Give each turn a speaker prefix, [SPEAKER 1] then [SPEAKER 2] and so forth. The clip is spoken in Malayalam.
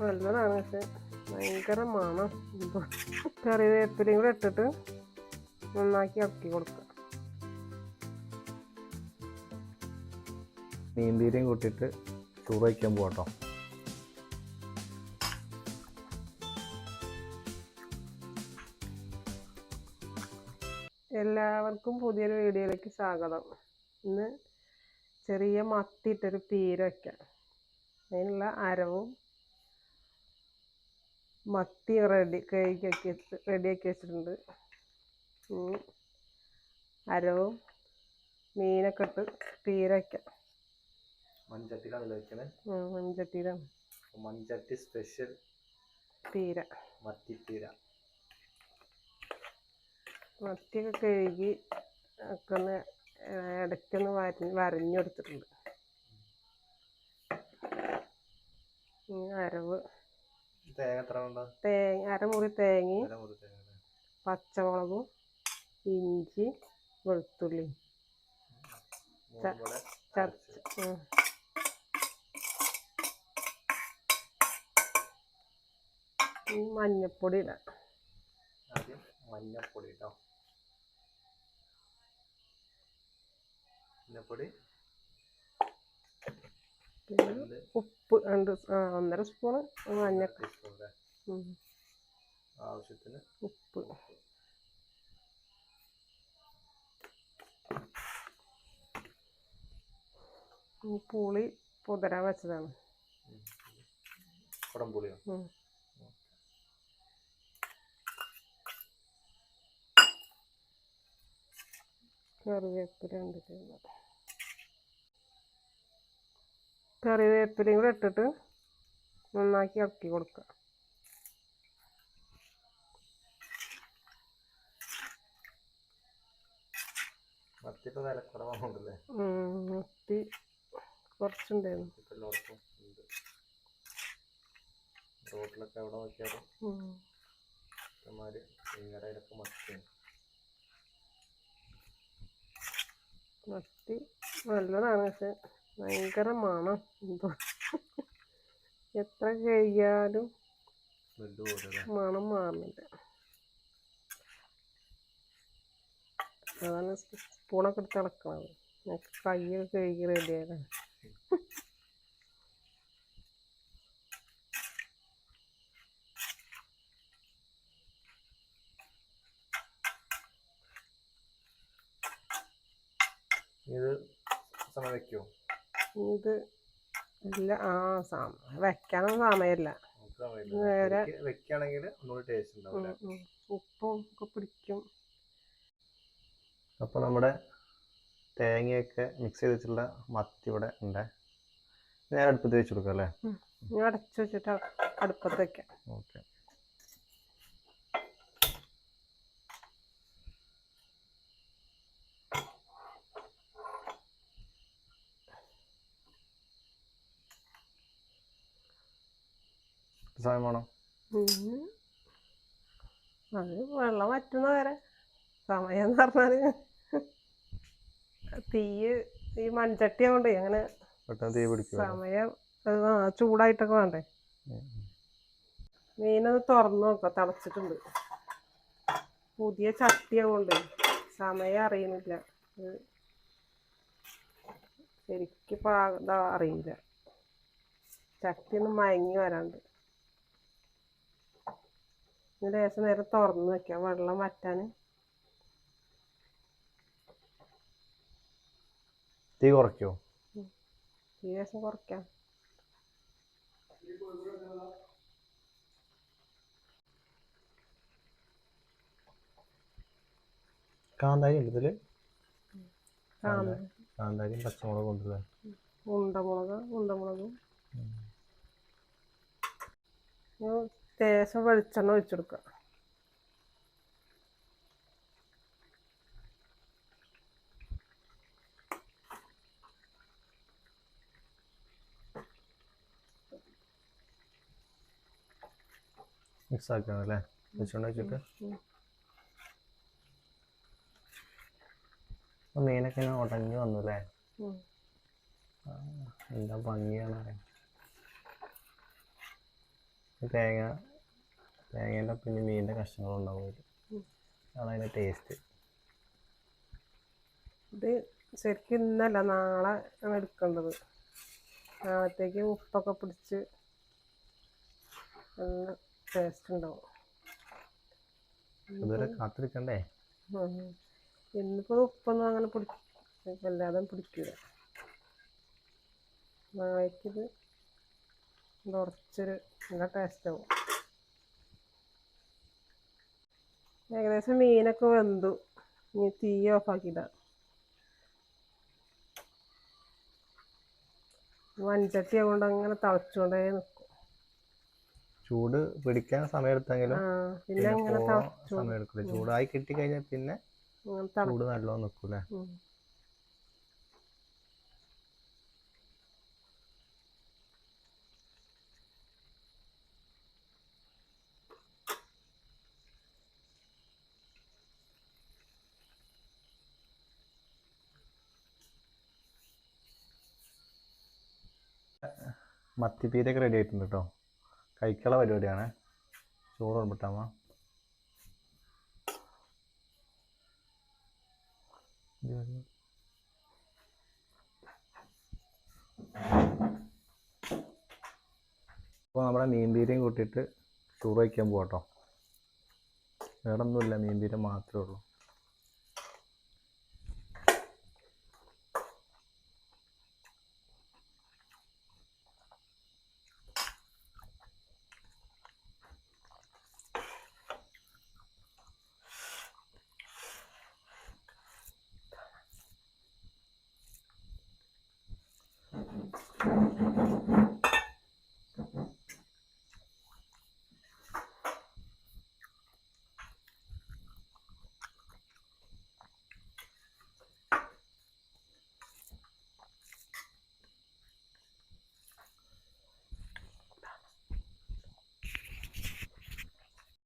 [SPEAKER 1] നല്ലതാണ് പക്ഷെ ഭയങ്കര മണം. കറിവേപ്പിലയും കൂടെ ഇട്ടിട്ട് നന്നാക്കി ഇളക്കി കൊടുക്കുക.
[SPEAKER 2] നീന്തീരയും കൂട്ടിയിട്ട് ചോറ് വയ്ക്കാൻ പോകട്ടോ
[SPEAKER 1] എല്ലാവർക്കും പുതിയൊരു വീഡിയോയിലേക്ക് സ്വാഗതം. ഇന്ന് ചെറിയ മത്തിയിട്ടൊരു പീര വയ്ക്കാം. അതിനുള്ള അരവും മത്തി റെഡി കഴുകിയാക്കി റെഡിയാക്കി വെച്ചിട്ടുണ്ട്. അരവും മീനൊക്കെ ഇട്ട് പീര വയ്ക്കാം വെക്കണേ? മൺചട്ടിയിലാണ്.
[SPEAKER 2] മൺചട്ടി സ്പെഷ്യൽ
[SPEAKER 1] തീര.
[SPEAKER 2] മത്തിത്തീര.
[SPEAKER 1] മത്തിയൊക്കെ കഴുകി ഒക്കെ ഒന്ന് ഇടയ്ക്കൊന്ന് വരഞ്ഞ് വരഞ്ഞെടുത്തിട്ടുണ്ട് അരവ്.
[SPEAKER 2] തേങ്ങ
[SPEAKER 1] അരമുറി തേങ്ങയും? പച്ചമുളകും ഇഞ്ചി വെളുത്തുള്ളി. ചതച്ച്. മഞ്ഞപ്പൊടി ഇടാം.
[SPEAKER 2] ആദ്യം മഞ്ഞപ്പൊടി കേട്ടോ മഞ്ഞപ്പൊടി
[SPEAKER 1] പിന്നെ ഉപ്പ് രണ്ട് ഒന്നര സ്പൂണ് മഞ്ഞ
[SPEAKER 2] ടീസ്പൂൺ അല്ലേ
[SPEAKER 1] ഉം,
[SPEAKER 2] ആവശ്യത്തിന്
[SPEAKER 1] ഉപ്പ്. പുളി പുതരാൻ വെച്ചതാണ്.
[SPEAKER 2] കുടംപുളിയോ.
[SPEAKER 1] കറിവേപ്പില ഉണ്ട് ചെയ്യുന്നത് കറിവേപ്പിലയും കൂടെ ഇട്ടിട്ട് നന്നാക്കി ഇളക്കി കൊടുക്കുക. മത്തി കുറച്ചുണ്ടായിരുന്നു.
[SPEAKER 2] റോട്ടിലൊക്കെ നോക്കിയാലും
[SPEAKER 1] മത്തി നല്ലതാണ് പക്ഷെ ഭയങ്കര മണം. എന്തോ. എത്ര കഴിയാലും മണം മാറുന്നില്ല. അതാണ് സ്പൂണൊക്കെ എടുത്ത് ഇളക്കണത് ഞാൻ കയ്യൊക്കെ കഴുകി റെഡിയായതാണ്
[SPEAKER 2] ഇത് സമയം വെക്കുമോ
[SPEAKER 1] ഇത് ഇല്ല. ആ സമയം വെക്കാനൊന്നും സമയമില്ല. നേരെ-
[SPEAKER 2] വെക്കുകയാണെങ്കിൽ.
[SPEAKER 1] ഉപ്പും ഒക്കെ പിടിക്കും.
[SPEAKER 2] അപ്പോൾ നമ്മുടെ തേങ്ങയൊക്കെ മിക്സ് ചെയ്തിട്ടുള്ള വെച്ചിട്ടുള്ള മത്തി ഇവിടെ ഉണ്ട്. നേരെ അടുപ്പത്ത് വെച്ച് കൊടുക്കാം അല്ലേ?
[SPEAKER 1] ഞാൻ അടച്ചു വെച്ചിട്ട് അടുപ്പത്ത് വെക്കാം.
[SPEAKER 2] ഓക്കെ. സമയം വേണം.
[SPEAKER 1] അത് വെള്ളം വറ്റുന്ന വരെ. സമയം എന്ന് പറഞ്ഞാൽ തീ ഈ മൺചട്ടി ആവണ്ടേ അങ്ങനെ
[SPEAKER 2] പെട്ടെന്ന് തീ പിടിക്കും
[SPEAKER 1] സമയം ചൂടായിട്ടൊക്കെ വേണ്ടേ? മീനത് തുറന്നു നോക്കാം തിളച്ചിട്ടുണ്ട്. പുതിയ ചട്ടി ആവുകൊണ്ട് സമയം അറിയുന്നില്ല. ശരിക്കും ശരിക്ക് പാക അറിയില്ല. ചട്ടി ഒന്ന് മയങ്ങി വരാണ്ട്. ഇനി ലേശം നേരം തുറന്ന് വെക്കാം വെള്ളം വറ്റാൻ.
[SPEAKER 2] തീ കുറയ്ക്കോ?
[SPEAKER 1] ഈ ലേശം കുറയ്ക്കാം.
[SPEAKER 2] കാന്താരി ഉണ്ട് ഇതിൽ? കാന്താരിയും പച്ചമുളകും ഉണ്ടല്ലേ
[SPEAKER 1] ഉണ്ടമുളക് ഉണ്ടമുളകും. ലേശം വെളിച്ചെണ്ണ ഒഴിച്ചെടുക്കുക
[SPEAKER 2] മിക്സ് ആക്കണം അല്ലേ വെളിച്ചെണ്ണ വെച്ചിട്ട് മീനൊക്കെ ഇങ്ങനെ ഉടഞ്ഞു വന്നു അല്ലേ? എന്താ ഭംഗിയാണ് അറിയാം. തേങ്ങ തേങ്ങേന്റെ പിന്നെ മീനിന്റെ കഷ്ണങ്ങളുണ്ടാവും അതിൽ അതാണ് അതിന്റെ ടേസ്റ്റ്
[SPEAKER 1] ഇത് ശരിക്കും ഇന്നല്ല നാളെ ആണ് എടുക്കേണ്ടത്. നാളത്തേക്ക് ഉപ്പൊക്കെ പിടിച്ച് നല്ല ടേസ്റ്റ് ഉണ്ടാവും.
[SPEAKER 2] ഇതുവരെ കാത്തിരിക്കണ്ടേ.
[SPEAKER 1] ഇന്നിപ്പോൾ ഉപ്പൊന്നും അങ്ങനെ പിടിക്കും വല്ലാതെ പിടിക്കില്ല നാളേക്കിത് ഉറച്ചൊരു നല്ല ടേസ്റ്റ് ആവും. ഏകദേശം മീനൊക്കെ വെന്തു. ഇനി തീ ഓഫ് ആക്കിയിട്ട മൺചട്ടി ആയതുകൊണ്ട് അങ്ങനെ തളച്ചുകൊണ്ടേ നിൽക്കും
[SPEAKER 2] ചൂട് പിടിക്കാൻ സമയം എടുത്തെങ്കിലും
[SPEAKER 1] പിന്നെ അങ്ങനെ
[SPEAKER 2] പോവാൻ
[SPEAKER 1] തിളച്ചു.
[SPEAKER 2] സമയം എടുക്കില്ല ചൂടായി കിട്ടിക്കഴിഞ്ഞാൽ പിന്നെ ചൂട് നല്ലോണം നിൽക്കൂലേ മത്തിപ്പീരൊക്കെ റെഡി ആയിട്ടുണ്ട് കേട്ടോ കഴിക്കാനുള്ള പരിപാടിയാണ്. ചോറ് ഉറപ്പിട്ടാമ അപ്പോൾ നമ്മുടെ മീൻപീരയും കൂട്ടിയിട്ട് ചൂട് വയ്ക്കാൻ പോകാം കേട്ടോ വേറെ ഒന്നുമില്ല മീൻപീര മാത്രമേ ഉള്ളൂ. Thank you.